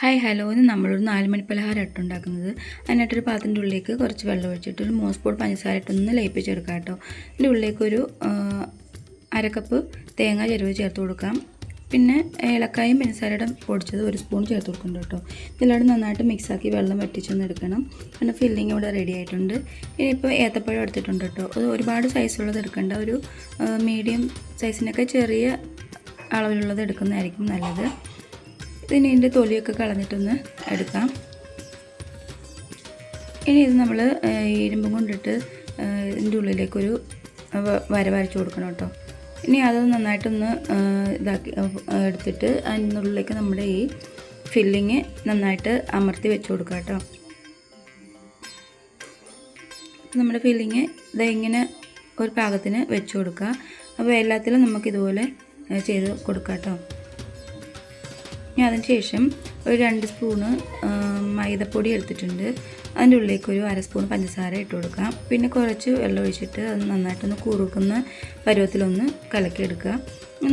Hi hello ഇന്ന് നമ്മളൊരു നാല് മണി പലഹാരം ഇട്ട് ഉണ്ടാക്കുന്നത്. അതിനായിട്ടൊരു പാത്രത്തിന്റെ ഉള്ളിലേക്ക് കുറച്ച് വെള്ളം ഒഴിച്ചിട്ട് ഒരു മോസ്പോട്ട് പഞ്ചസാര ഇട്ടൊന്ന് ലയിപ്പിച്ചെടുക്കാം കേട്ടോ. അതിന്റെ ഉള്ളിലേക്കൊരു അരക്കപ്പ് തേങ്ങ ചെരുവ് ചേർത്ത് കൊടുക്കാം. പിന്നെ ഏലക്കായും പഞ്ചസാരയുടെ പൊടിച്ചത് ഒരു സ്പൂൺ ചേർത്ത് കൊടുക്കുന്നുണ്ട് കേട്ടോ. ഇതെല്ലാം നന്നായിട്ട് മിക്സാക്കി വെള്ളം വറ്റിച്ചൊന്ന് എടുക്കണം. പിന്നെ ഫില്ലിങ് ഇവിടെ റെഡി ആയിട്ടുണ്ട്. ഇനിയിപ്പോൾ ഏത്തപ്പഴം എടുത്തിട്ടുണ്ട് കേട്ടോ. അത് ഒരുപാട് സൈസുള്ളത് എടുക്കേണ്ട ഒരു മീഡിയം സൈസിനൊക്കെ ചെറിയ അളവിലുള്ളത് എടുക്കുന്നതായിരിക്കും നല്ലത്. ഇതിന് ഇതിന്റെ തൊലിയൊക്കെ കളഞ്ഞിട്ടൊന്ന് എടുക്കാം. ഇനി ഇത് നമ്മൾ ഇരുമ്പും കൊണ്ടിട്ട് ഇതിന്റെ ഉള്ളിലേക്കൊരു വര വരച്ച് കൊടുക്കണം കേട്ടോ. ഇനി അത് നന്നായിട്ടൊന്ന് ഇതാക്കി എടുത്തിട്ട് അതിന്റെ ഉള്ളിലേക്ക് നമ്മുടെ ഈ ഫില്ലിങ് നന്നായിട്ട് അമർത്തി വെച്ച് കൊടുക്കാം കേട്ടോ. നമ്മുടെ ഫില്ലിങ് ഇതാ ഇങ്ങനെ ഒരു പാകത്തിന് വെച്ച് കൊടുക്കുക അപ്പോൾ എല്ലാത്തിലും നമുക്കിതുപോലെ ചെയ്ത് കൊടുക്കാം കേട്ടോ. ഇനി അതിന് ശേഷം ഒരു രണ്ട് സ്പൂണ് മൈദപ്പൊടി എടുത്തിട്ടുണ്ട്. അതിന്റെ ഉള്ളിലേക്ക് ഒരു അര സ്പൂൺ പഞ്ചസാര ഇട്ട് കൊടുക്കാം. പിന്നെ കുറച്ച് വെള്ളം ഒഴിച്ചിട്ട് അത് നന്നായിട്ടൊന്ന് കുറുക്കുന്ന പരുവത്തിലൊന്ന് കലക്കിയെടുക്കുക.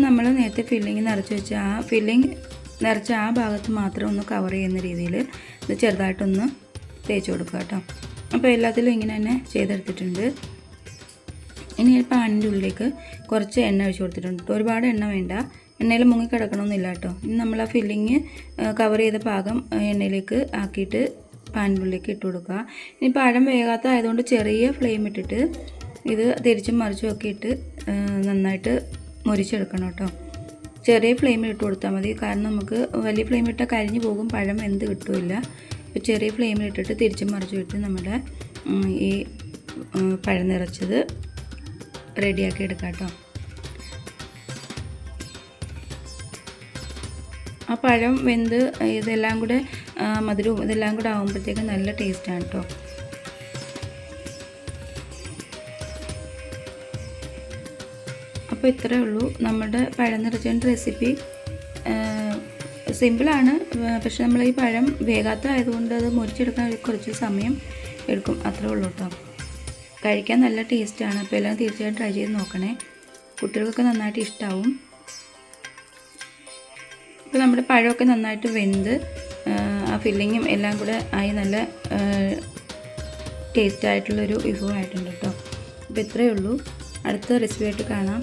നമ്മൾ നേരത്തെ ഫില്ലിങ് നിറച്ച് വെച്ച ആ ഫില്ലിങ് നിറച്ച ആ ഭാഗത്ത് മാത്രം ഒന്ന് കവർ ചെയ്യുന്ന രീതിയിൽ ഇത് ചെറുതായിട്ടൊന്ന് തേച്ച് കൊടുക്കുക കേട്ടോ. അപ്പോൾ എല്ലാത്തിലും ഇങ്ങനെ തന്നെ ചെയ്തെടുത്തിട്ടുണ്ട്. ഇനി പാനിന്റെ ഉള്ളിലേക്ക് കുറച്ച് എണ്ണ ഒഴിച്ച് കൊടുത്തിട്ടുണ്ട്. ഒരുപാട് എണ്ണ വേണ്ട. എണ്ണയിൽ മുങ്ങി കിടക്കണമെന്നില്ല കേട്ടോ. ഇനി നമ്മൾ ആ ഫില്ലിങ് കവർ ചെയ്ത ഭാഗം എണ്ണയിലേക്ക് ആക്കിയിട്ട് പാനിന്റെ ഉള്ളിലേക്ക് ഇട്ട് കൊടുക്കുക. ഇനി പഴം വേഗാത്ത ആയതുകൊണ്ട് ചെറിയ ഫ്ലെയിം ഇട്ടിട്ട് ഇത് തിരിച്ചും മറിച്ചും ഒക്കെ ഇട്ട് നന്നായിട്ട് മുരിച്ചെടുക്കണം കേട്ടോ. ചെറിയ ഫ്ലെയിമിൽ ഇട്ട് കൊടുത്താൽ മതി. കാരണം നമുക്ക് വലിയ ഫ്ലെയിം ഇട്ടാൽ കരിഞ്ഞു പോകും. പഴം എന്ത് കിട്ടില്ല. അപ്പോൾ ചെറിയ ഫ്ലെയിമിൽ ഇട്ടിട്ട് തിരിച്ചും മറിച്ചും ഇട്ട് നമ്മുടെ ഈ പഴം നിറച്ചത് റെഡിയാക്കി എടുക്കാം കേട്ടോ. ആ പഴം വെന്ത് ഇതെല്ലാം കൂടെ മധുരവും ഇതെല്ലാം കൂടെ ആകുമ്പോഴത്തേക്കും നല്ല ടേസ്റ്റാണ് കേട്ടോ അപ്പോൾ ഇത്രയേ ഉള്ളൂ നമ്മുടെ പഴം നിറച്ചതിന്റെ റെസിപ്പി സിമ്പിളാണ് പക്ഷെ നമ്മൾ ഈ പഴം വേഗാത്ത ആയതുകൊണ്ട് അത് മുറിച്ചെടുക്കാൻ കുറച്ച് സമയം എടുക്കും. അത്രേ ഉള്ളൂ കേട്ടോ കഴിക്കാൻ നല്ല ടേസ്റ്റാണ് അപ്പോൾ എല്ലാം തീർച്ചയായിട്ടും ട്രൈ ചെയ്ത് നോക്കണേ. കുട്ടികൾക്കൊക്കെ നന്നായിട്ട് ഇഷ്ടമാവും ഇപ്പോൾ നമ്മുടെ പഴമൊക്കെ നന്നായിട്ട് വെന്ത് ആ, ഫില്ലിങ്ങും എല്ലാം കൂടെ ആയി നല്ല ടേസ്റ്റ് ആയിട്ടുള്ളൊരു വിഭവമായിട്ടുണ്ട് കേട്ടോ. അപ്പോൾ ഇത്രയേ ഉള്ളൂ. അടുത്ത റെസിപ്പി ആയിട്ട് കാണാം.